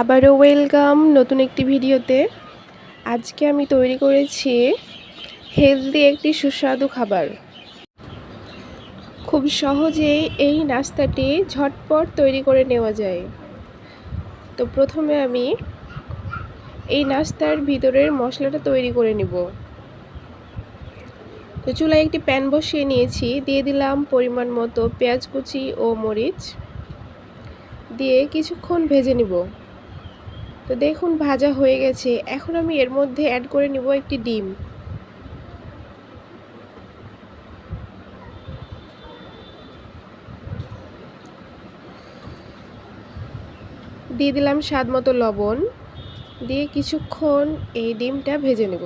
আবারও ওয়েলকাম নতুন একটি ভিডিওতে। আজকে আমি তৈরি করেছি হেলদি একটি সুস্বাদু খাবার। খুব সহজেই এই নাস্তাটি ঝটপট তৈরি করে নেওয়া যায়। তো প্রথমে আমি এই নাস্তার ভিতরের মশলাটা তৈরি করে নিব। তো চুলায় একটি প্যান বসিয়ে নিয়েছি। দিয়ে দিলাম পরিমাণ মতো পেঁয়াজ কুচি ও মরিচ। দিয়ে কিছুক্ষণ ভেজে নিব। তো দেখুন, ভাজা হয়ে গেছে। এখন আমি এর মধ্যে অ্যাড করে নিব একটি ডিম। দিয়ে দিলাম স্বাদ মতো লবণ। দিয়ে কিছুক্ষণ এই ডিমটা ভেজে নেব।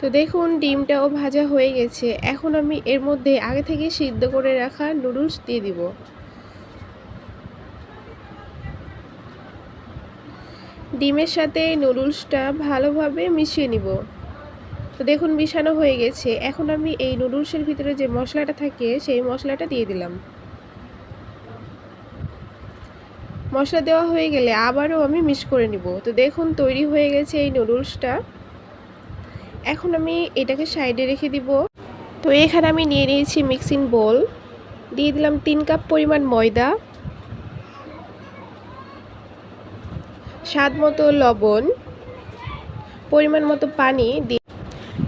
তো দেখুন, ডিমটাও ভাজা হয়ে গেছে। এখন আমি এর মধ্যে আগে থেকে সিদ্ধ করে রাখা নুডলস দিয়ে দিব। ডিমের সাথে নুডলসটা ভালোভাবে মিশিয়ে নিব। তো দেখুন, মিশানো হয়ে গেছে। এখন আমি এই নুডলসের ভিতরে যে মশলাটা থাকে, সেই মশলাটা দিয়ে দিলাম। মশলা দেওয়া হয়ে গেলে আবারও আমি মিক্স করে নিব। তো দেখুন, তৈরি হয়ে গেছে এই নুডলসটা। এখন আমি এটাকে সাইডে রেখে দিব। তো এখানে আমি নিয়ে নিয়েছি মিক্সিং বোল। দিয়ে দিলাম তিন কাপ পরিমাণ ময়দা। স্বাদ মতো লবণ। পরিমাণ মতো পানি দিয়ে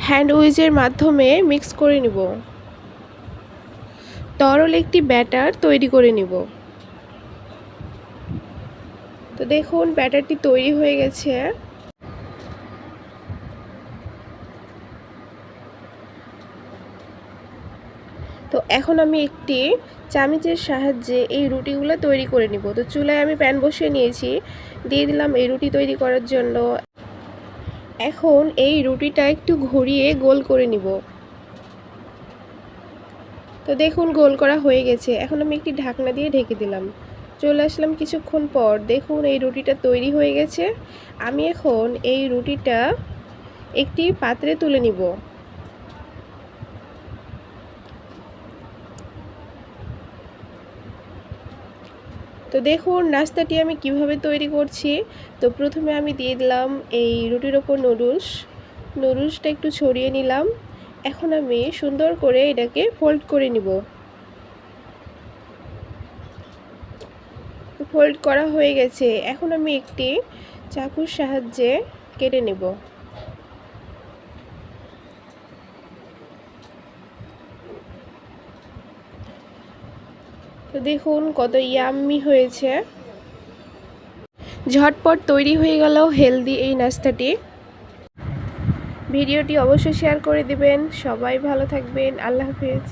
হ্যান্ড উইজের মাধ্যমে মিক্স করে নিব। তরল একটি ব্যাটার তৈরি করে নিব। তো দেখুন, ব্যাটারটি তৈরি হয়ে গেছে। তো এখন আমি একটি চামিচের সাহায্যে এই রুটিগুলো তৈরি করে নিব। তো চুলায় আমি প্যান বসিয়ে নিয়েছি। দিয়ে দিলাম এই রুটি তৈরি করার জন্য। এখন এই রুটিটা একটু ঘুরিয়ে গোল করে নিব। তো দেখুন, গোল করা হয়ে গেছে। এখন আমি একটি ঢাকনা দিয়ে ঢেকে দিলাম। চলে আসলাম কিছুক্ষণ পর। দেখুন, এই রুটিটা তৈরি হয়ে গেছে। আমি এখন এই রুটিটা একটি পাত্রে তুলে নিব। তো দেখুন, নাস্তাটি আমি কীভাবে তৈরি করছি। তো প্রথমে আমি দিয়ে দিলাম এই রুটির ওপর নুডলস। নুডলসটা একটু ছড়িয়ে নিলাম। এখন আমি সুন্দর করে এটাকে ফোল্ড করে নিব। ফোল্ড করা হয়ে গেছে। এখন আমি একটি চাকুর সাহায্যে কেটে নেব। তো দেখুন কত ইয়াম্মি হয়েছে। ঝটপট তৈরি হয়ে গেল হেলদি এই নাস্তাটি। ভিডিওটি অবশ্যই শেয়ার করে দিবেন। সবাই ভালো থাকবেন। আল্লাহ হাফিজ।